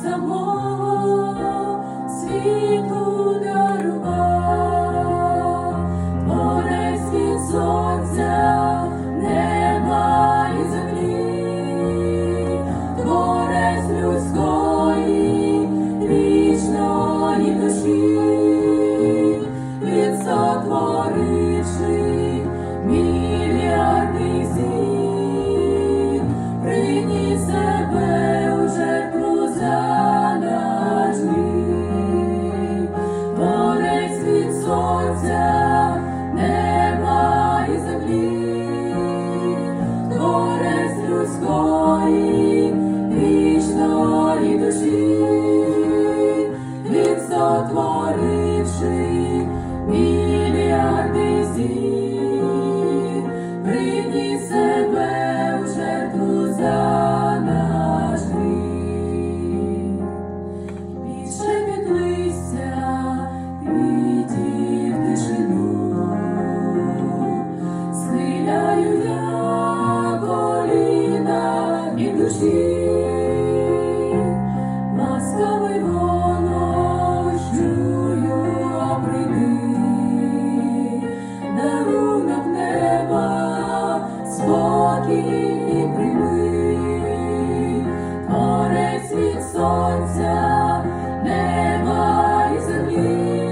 себе самого сотворивши мільярди приніс себе у жертву за. Більше під листя тишину, схиляю я коліна і душі, сонця, неба землі,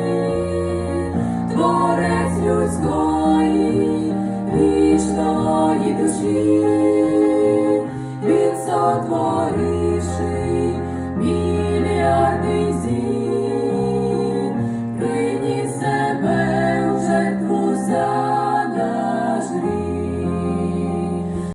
творець людської вічної душі, він сотворив